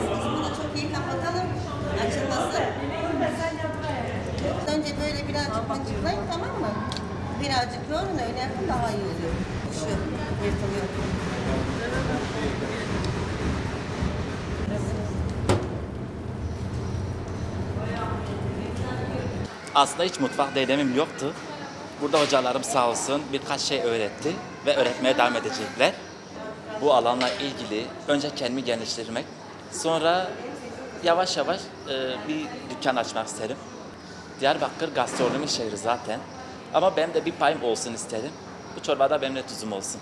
Biz bunu çok iyi kapatalım. Açılmasın. Önce böyle birazcık mıncıklayın tamam mı? Birazcık yoğurun öyle yapın daha iyi oluyor. Şu yırtılıyor. Aslında hiç mutfak denemim yoktu. Burada hocalarım sağ olsun birkaç şey öğretti ve öğretmeye devam edecekler. Bu alanla ilgili önce kendimi geliştirmek, sonra yavaş yavaş e, bir dükkan açmak isterim. Diyarbakır gastronomi şehri zaten. Ama benim de bir payım olsun isterim. Bu çorbada benim de tuzum olsun.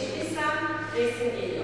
seçmişsem resim geliyor.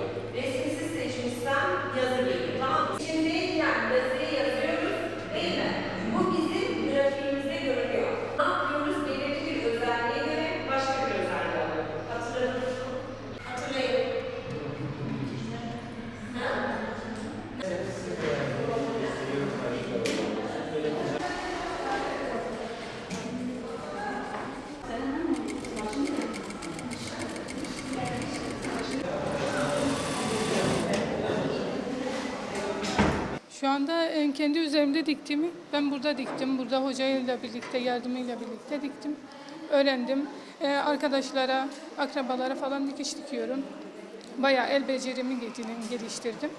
Şu anda e, kendi üzerimde diktiğimi ben burada diktim. Burada hocayla birlikte, yardımıyla birlikte diktim. Öğrendim. E, Arkadaşlara, akrabalara falan dikiş dikiyorum. Bayağı el becerimi gel- geliştirdim.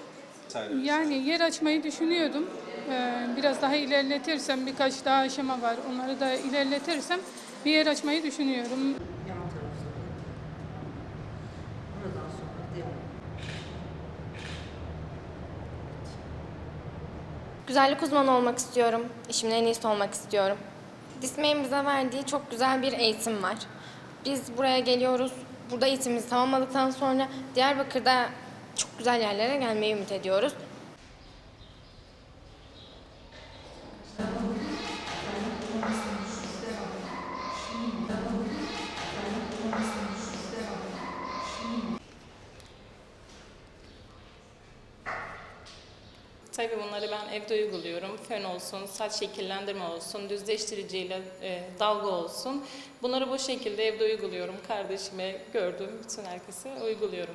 Yani yer açmayı düşünüyordum. E, Biraz daha ilerletirsem, birkaç daha aşama var. Onları da ilerletirsem bir yer açmayı düşünüyorum. yan tarafta. Oradan sonra devam. Güzellik uzmanı olmak istiyorum. İşimin en iyisi olmak istiyorum. Dismay'in bize verdiği çok güzel bir eğitim var. Biz buraya geliyoruz. Burada eğitimimizi tamamladıktan sonra Diyarbakır'da çok güzel yerlere gelmeyi ümit ediyoruz. gerekirse ve bunları ben evde uyguluyorum. Fön olsun, saç şekillendirme olsun, düzleştiriciyle e, dalga olsun. Bunları bu şekilde evde uyguluyorum. Kardeşime, gördüğüm bütün herkese uyguluyorum.